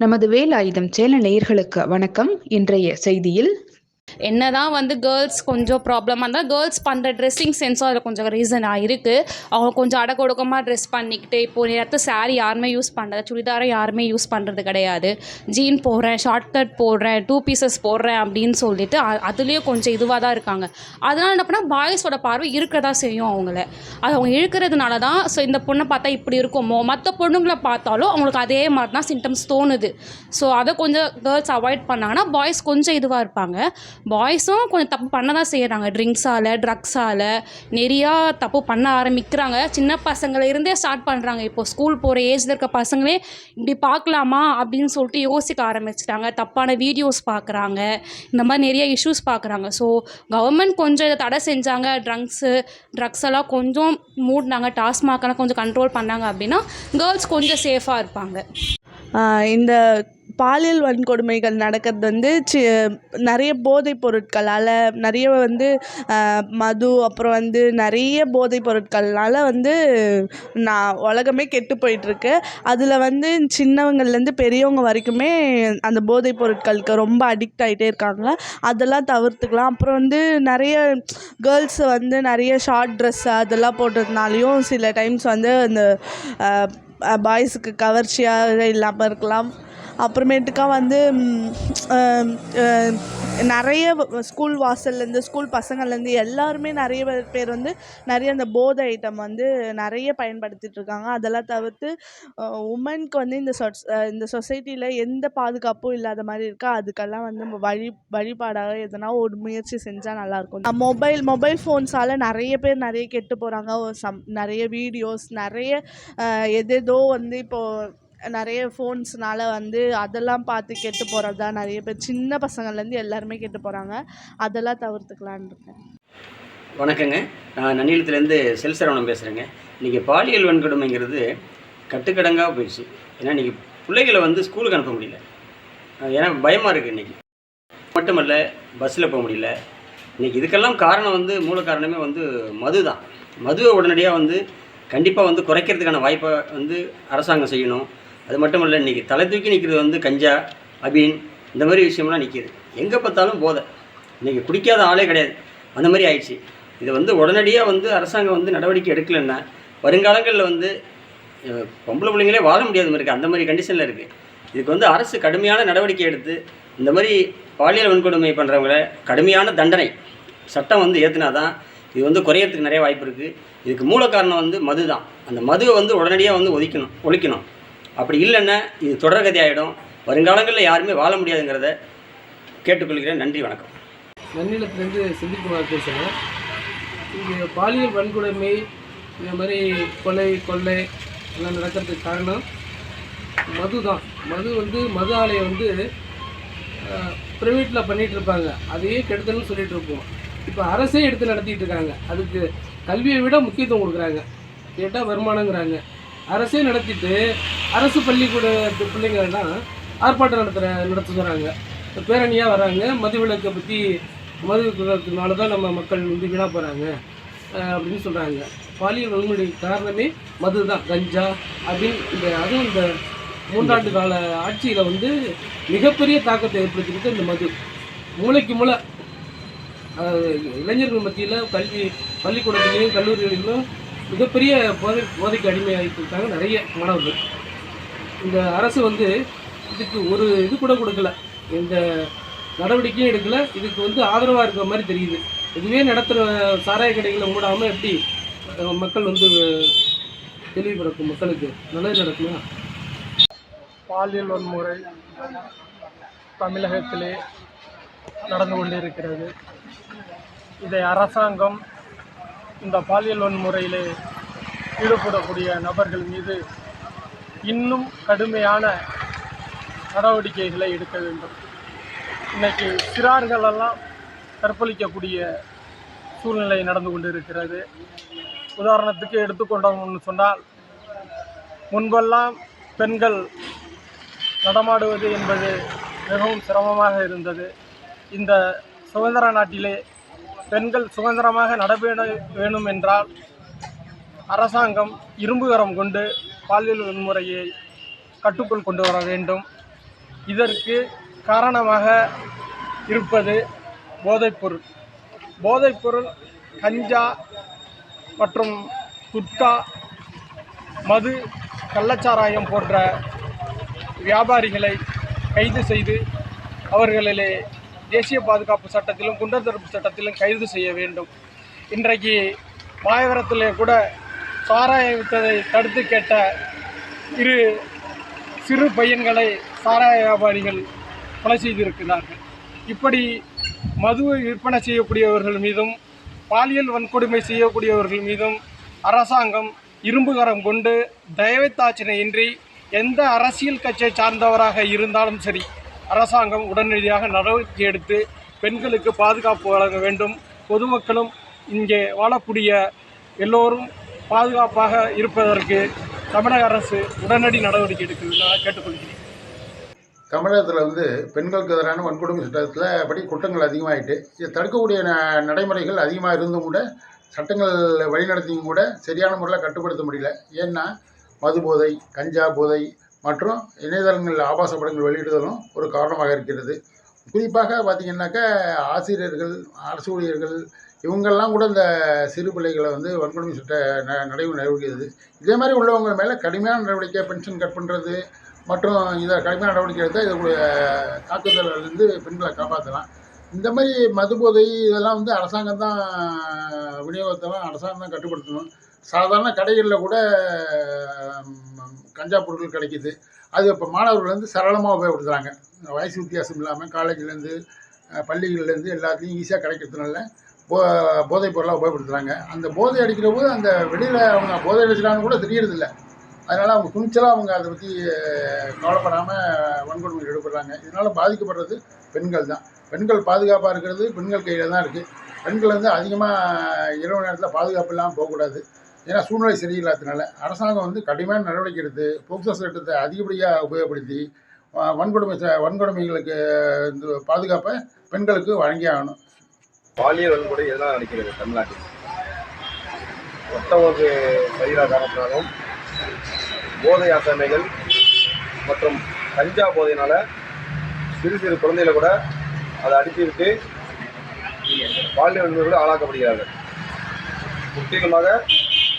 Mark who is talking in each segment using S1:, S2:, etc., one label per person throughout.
S1: நமது வேலாயுதம் சேனல் நேயர்களுக்கு வணக்கம். இன்றைய செய்தியில்
S2: என்னதான் வந்து கேர்ள்ஸ் கொஞ்சம் ப்ராப்ளமாக இருந்தால் கேர்ள்ஸ் பண்ணுற ட்ரெஸ்ஸிங் சென்ஸும் அதில் கொஞ்சம் ரீசனாக இருக்குது அவங்க கொஞ்சம் அடக்கொடுக்கமாக ட்ரெஸ் பண்ணிக்கிட்டு இப்போது நேரத்து சாரீ யாருமே யூஸ் பண்ணுறது சுடிதாரை யாருமே யூஸ் பண்ணுறது கிடையாது. ஜீன் போடுறேன் ஷார்ட் கட் போடுறேன் டூ பீசஸ் போடுறேன் அப்படின்னு சொல்லிட்டு அதுலேயும் கொஞ்சம் இதுவாக தான் இருக்காங்க. அதனால் என்ன பண்ணால் பாய்ஸோட பார்வை இருக்கதா செய்யும் அவங்கள. அது அவங்க இழுக்கிறதுனால தான் ஸோ இந்த பொண்ணை பார்த்தா இப்படி இருக்குமோ? மற்ற பொண்ணுங்களை பார்த்தாலும் அவங்களுக்கு அதே மாதிரி தான் சிம்டம்ஸ் தோணுது. ஸோ அதை கொஞ்சம் கேர்ள்ஸ் அவாய்ட் பண்ணாங்கன்னா பாய்ஸ் கொஞ்சம் இதுவாக இருப்பாங்க. பாய்ஸும் கொஞ்சம் தப்பு பண்ண தான் செய்கிறாங்க ட்ரிங்க்ஸால் ட்ரக்ஸால் நிறையா தப்பு பண்ண ஆரம்பிக்கிறாங்க. சின்ன பசங்கள இருந்தே ஸ்டார்ட் பண்ணுறாங்க இப்போ ஸ்கூல் போகிற ஏஜில் இருக்க பசங்களே இப்படி பார்க்கலாமா அப்படின்னு சொல்லிட்டு யோசிக்க ஆரம்பிச்சிட்டாங்க. தப்பான வீடியோஸ் பார்க்குறாங்க. இந்த மாதிரி நிறைய இஷ்யூஸ் பார்க்குறாங்க. ஸோ கவர்மெண்ட் கொஞ்சம் இதை தடை செஞ்சாங்க. ட்ரங்க்ஸு ட்ரக்ஸ் எல்லாம் கொஞ்சம் மூடினாங்க. டாஸ்மாகலாம் கொஞ்சம் கண்ட்ரோல் பண்ணாங்க அப்படின்னா கேர்ள்ஸ் கொஞ்சம் சேஃபாக இருப்பாங்க.
S3: இந்த பாலியல் வன்கொடுமைகள் நடக்கிறது வந்து சி நிறைய போதைப் பொருட்களால் நிறைய வந்து மது அப்புறம் வந்து நிறைய போதைப் பொருட்கள்னால் வந்து நான் உலகமே கெட்டு போயிட்டுருக்கு. அதில் வந்து சின்னவங்கள்லேருந்து பெரியவங்க வரைக்குமே அந்த போதைப் பொருட்களுக்கு ரொம்ப அடிக்ட் ஆகிட்டே இருக்காங்க. அதெல்லாம் தவிர்த்துக்கலாம். அப்புறம் வந்து நிறைய கேர்ள்ஸு வந்து நிறைய ஷார்ட் ட்ரெஸ்ஸு அதெல்லாம் போட்டதுனாலையும் சில டைம்ஸ் வந்து அந்த பாய்ஸுக்கு கவர்ச்சியாக இல்லாமல் இருக்கலாம். அப்புறமேட்டுக்கா வந்து நிறைய ஸ்கூல் வாசல்லேருந்து ஸ்கூல் பசங்கள்லேருந்து எல்லாருமே நிறைய பேர் வந்து நிறைய அந்த போதை ஐட்டம் வந்து நிறைய பயன்படுத்திகிட்டு இருக்காங்க. அதெல்லாம் தவிர்த்து உமனுக்கு வந்து இந்த சொஸ் இந்த சொசைட்டியில் எந்த பாதுகாப்பும் இல்லாத மாதிரி இருக்கா? அதுக்கெல்லாம் வந்து நம்ம வழி வழிபாடாக எதனா ஒரு முயற்சி செஞ்சால் நல்லாயிருக்கும். மொபைல் மொபைல் ஃபோன்ஸால் நிறைய பேர் நிறைய கெட்டு போகிறாங்க சம் நிறைய வீடியோஸ் நிறைய ஆஹ், ஏதோ வந்து இப்போது நிறைய ஃபோன்ஸ்னால வந்து அதெல்லாம் பார்த்து கெட்டு போகிறது தான் நிறைய பேர் சின்ன பசங்கள்லேருந்து எல்லாருமே கெட்டு போகிறாங்க அதெல்லாம் தவிர்த்துக்கலான்னு இருக்கேன்.
S4: வணக்கங்க. நான் நன்னிலத்துலேருந்து செல்சரவணம் பேசுகிறேங்க இன்றைக்கி பாலியல் வன்கொடுமைங்கிறது கட்டுக்கடங்காக போயிடுச்சு. ஏன்னா இன்றைக்கி பிள்ளைகளை வந்து ஸ்கூலுக்கு அனுப்ப முடியல. ஏன்னா பயமாக இருக்குது இன்றைக்கி மட்டுமல்ல பஸ்ஸில் போக முடியல. இன்றைக்கி இதுக்கெல்லாம் காரணம் வந்து மூல காரணமே வந்து மது தான் மதுவை உடனடியாக வந்து கண்டிப்பாக வந்து குறைக்கிறதுக்கான வாய்ப்பை வந்து அரசாங்கம் செய்யணும். அது மட்டும் இல்லை இன்றைக்கி தலை தூக்கி நிற்கிறது வந்து கஞ்சா அபீன் இந்த மாதிரி விஷயம்லாம் நிற்கிது எங்கே பார்த்தாலும் போதை. இன்றைக்கி குடிக்காத ஆளே கிடையாது. அந்த மாதிரி ஆயிடுச்சு. இதை வந்து உடனடியாக வந்து அரசாங்கம் வந்து நடவடிக்கை எடுக்கலைன்னா வருங்காலங்களில் வந்து பொம்பளை பிள்ளைங்களே வாழ முடியாத மாதிரி இருக்குது அந்த மாதிரி கண்டிஷனில் இருக்குது இதுக்கு வந்து அரசு கடுமையான நடவடிக்கை எடுத்து இந்த மாதிரி பாலியல் வன்கொடுமை பண்ணுறவங்கள கடுமையான தண்டனை சட்டம் வந்து ஏற்றினா தான் இது வந்து குறையறதுக்கு நிறைய வாய்ப்பு இருக்குது இதுக்கு மூல காரணம் வந்து மது தான் அந்த மதுவை வந்து உடனடியாக வந்து ஒதுக்கணும் ஒழிக்கணும். அப்படி இல்லைன்னா இது தொடர்கதை ஆகிடும் வருங்காலங்களில் யாருமே வாழ முடியாதுங்கிறத கேட்டுக்கொள்கிறேன். நன்றி வணக்கம்.
S5: நன்னிலத்துலேருந்து செந்தில்குமார் பேசுகிறேன் இங்கே பாலியல் வன்கொடுமை இந்த மாதிரி கொலை கொள்ளை எல்லாம் நடக்கிறதுக்கு காரணம் மது தான் மது வந்து மது ஆலையை வந்து ப்ரைவேட்டில் பண்ணிகிட்டு இருப்பாங்க. அதையே கெடுதல்னு சொல்லிகிட்டு இருப்போம். இப்போ அரசே எடுத்து நடத்திட்டு இருக்காங்க அதுக்கு கல்வியை விட முக்கியத்துவம் கொடுக்குறாங்க. கேட்டால் வருமானங்கிறாங்க. அரசே நடத்திட்டு அரசு பள்ளிக்கூட பிள்ளைங்கள்லாம் ஆர்ப்பாட்டம் நடத்துகிற நடத்த சொல்கிறாங்க பேரணியாக வராங்க. மது விளக்கை பற்றி மது விளக்குனால தான் நம்ம மக்கள் வந்து வீணாக போகிறாங்க அப்படின்னு சொல்கிறாங்க பாலியல் வன்முறை காரணமே மது தான் கஞ்சா அப்படின்னு இந்த அதுவும் இந்த மூன்றாண்டு கால ஆட்சியில் வந்து மிகப்பெரிய தாக்கத்தை ஏற்படுத்தியிருக்கு இந்த மது. மூளைக்கு மூளை. இளைஞர்கள் மத்தியில் கல்வி பள்ளிக்கூடத்துலேயும் கல்லூரிகளிலும் மிகப்பெரிய போதை போதைக்கு அடிமையாகிட்டு இருக்காங்க நிறைய மாணவர்கள். இந்த அரசு வந்து இதுக்கு ஒரு இது கூட கொடுக்கல. இந்த நடவடிக்கையும் எடுக்கல. இதுக்கு வந்து ஆதரவாக இருக்கிற மாதிரி தெரியுது. இதுவே நடத்துகிற சாராய கடைகளை மூடாமல் எப்படி மக்கள் வந்து தெளிவு பிறக்கும் மக்களுக்கு? நல்லது நடக்குமா?
S6: பாலியல் வன்முறை தமிழகத்திலே நடந்து கொண்டிருக்கிறது. இதை அரசாங்கம் இந்த பாலியல் வன்முறையிலே ஈடுபடக்கூடிய நபர்கள் மீது இன்னும் கடுமையான நடவடிக்கைகளை எடுக்க வேண்டும். இன்னைக்கு சிறார்களெல்லாம் கற்பழிக்கக்கூடிய சூழ்நிலை நடந்து கொண்டிருக்கிறது. உதாரணத்துக்கு எடுத்துக்கொண்டோம்னு சொன்னால் முன்பெல்லாம் பெண்கள் நடமாடுவது என்பது மிகவும் சிரமமாக இருந்தது. இந்த சுதந்திர நாட்டிலே பெண்கள் சுதந்திரமாக நடைபெற வேணும் என்றால் அரசாங்கம் இரும்புகரம் கொண்டு பாலியல் வன்முறையை கட்டுக்குள் கொண்டு வர வேண்டும். இதற்கு காரணமாக இருப்பது போதைப்பொருள். போதைப்பொருள் கஞ்சா மற்றும் குட்கா மது கள்ளச்சாராயம் போன்ற வியாபாரிகளை கைது செய்து அவர்களிலே தேசிய பாதுகாப்பு சட்டத்திலும் குண்டர் தடுப்பு சட்டத்திலும் கைது செய்ய வேண்டும். இன்றைக்கு மாயவரத்திலே கூட சாராய வித்ததை தடுத்து கேட்ட இரு சிறு பையன்களை சாராய வியாபாரிகள் கொலை செய்திருக்கிறார்கள். இப்படி மதுவை விற்பனை செய்யக்கூடியவர்கள் மீதும் பாலியல் வன்கொடுமை செய்யக்கூடியவர்கள் மீதும் அரசாங்கம் இரும்புகரம் கொண்டு தயவுத்தாட்சியின்றி எந்த அரசியல் கட்சியை சார்ந்தவராக இருந்தாலும் சரி அரசாங்கம் உடனடியாக நடவடிக்கை எடுத்து பெண்களுக்கு பாதுகாப்பு வழங்க வேண்டும். பொதுமக்களும் இங்கே வாழக்கூடிய எல்லோரும் பாதுகாப்பாக இருப்பதற்கு தமிழக அரசு உடனடி நடவடிக்கை எடுக்கிறதாக கேட்டுக்கொள்கிறேன்.
S7: தமிழகத்தில் வந்து பெண்களுக்கு எதிரான வன்கொடுமை சட்டத்தில் படி குற்றங்கள் அதிகமாகிட்டு இதை தடுக்கக்கூடிய ந நடைமுறைகள் அதிகமாக இருந்தும் கூட சட்டங்கள் வழிநடத்தியும் கூட சரியான முறையில் கட்டுப்படுத்த முடியல. ஏன்னா மது போதை கஞ்சா போதை மற்றும் இணையதளங்களில் ஆபாச படங்கள் வெளியிடுதலும் ஒரு காரணமாக இருக்கிறது. குறிப்பாக பார்த்திங்கன்னாக்கா ஆசிரியர்கள் அரசு ஊழியர்கள் இவங்கெல்லாம் கூட இந்த சிறு பிள்ளைகளை வந்து வன்கொடுமை சட்ட ந நடைமுறை நடவடிக்கிறது இதே மாதிரி உள்ளவங்க மேலே கடுமையான நடவடிக்கை பென்ஷன் கட் பண்ணுறது மற்றும் இதை கடுமையான நடவடிக்கை எடுத்தால் இதனுடைய தாக்குதலிருந்து பெண்களை காப்பாற்றலாம் இந்த மாதிரி மது போதை இதெல்லாம் வந்து அரசாங்கம் தான் விநியோகத்தெல்லாம் அரசாங்கம் தான் கட்டுப்படுத்தணும். சாதாரண கடைகளில் கூட கஞ்சா பொருட்கள் கிடைக்கிது. அது இப்போ மாணவர்கள் வந்து சரளமாக உபயோகப்படுத்துகிறாங்க வயசு வித்தியாசம் இல்லாமல் காலேஜ்லேருந்து பள்ளிகள்லேருந்து எல்லாத்தையும் ஈஸியாக கிடைக்கிறதுனால போ போதைப் பொருளாக உபயோகப்படுத்துகிறாங்க அந்த போதை அடிக்கிற போது அந்த வெளியில் அவங்க போதை அடிக்கிறாங்கன்னு கூட தெரியறதில்ல. அதனால் அவங்க துணிச்சலாக அவங்க அதை பற்றி கவலைப்படாமல் வன்கொடுமையில் ஈடுபடுறாங்க இதனால் பாதிக்கப்படுறது பெண்கள் தான். பெண்கள் பாதுகாப்பாக இருக்கிறது பெண்கள் கையில் தான் இருக்குது பெண்கள் வந்து அதிகமாக இரவு நேரத்தில் பாதுகாப்பு இல்லாமல் போகக்கூடாது. ஏன்னா சூழ்நிலை சரியில்லாததுனால அரசாங்கம் வந்து கடுமையான நடவடிக்கை எடுத்து போக்சோ சட்டத்தை அதிகப்படியாக உபயோகப்படுத்தி வன்கொடுமை வன்கொடுமைகளுக்கு இந்த பாதுகாப்பை பெண்களுக்கு வழங்கி ஆகணும்.
S8: பாலியல் வன்கொடை எதனால் நடக்கிறது தமிழ்நாட்டில்? மற்றவங்களுக்கு பயிராக காரணத்தினாலும் போதை ஆசாமைகள் மற்றும் கஞ்சா போதையினால் சிறு சிறு குழந்தைகளை கூட அதை அடித்துவிட்டு பாலியல் வன்முறை கூட ஆளாக்கப்படுகிறார்கள். முக்கியமாக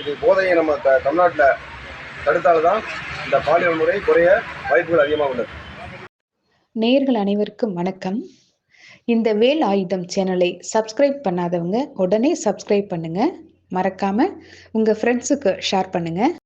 S8: இது போதையை நம்ம த தமிழ்நாட்டில் தடுத்தால்தான் இந்த பாலியல் முறை குறைய வாய்ப்புகள் அதிகமாக உள்ளது.
S1: நேர்கள் அனைவருக்கும் வணக்கம். இந்த வேல் ஆயுதம் சேனலை சப்ஸ்கிரைப் பண்ணாதவங்க உடனே சப்ஸ்கிரைப் பண்ணுங்க. மறக்காம உங்க ஃப்ரெண்ட்ஸுக்கு ஷேர் பண்ணுங்க.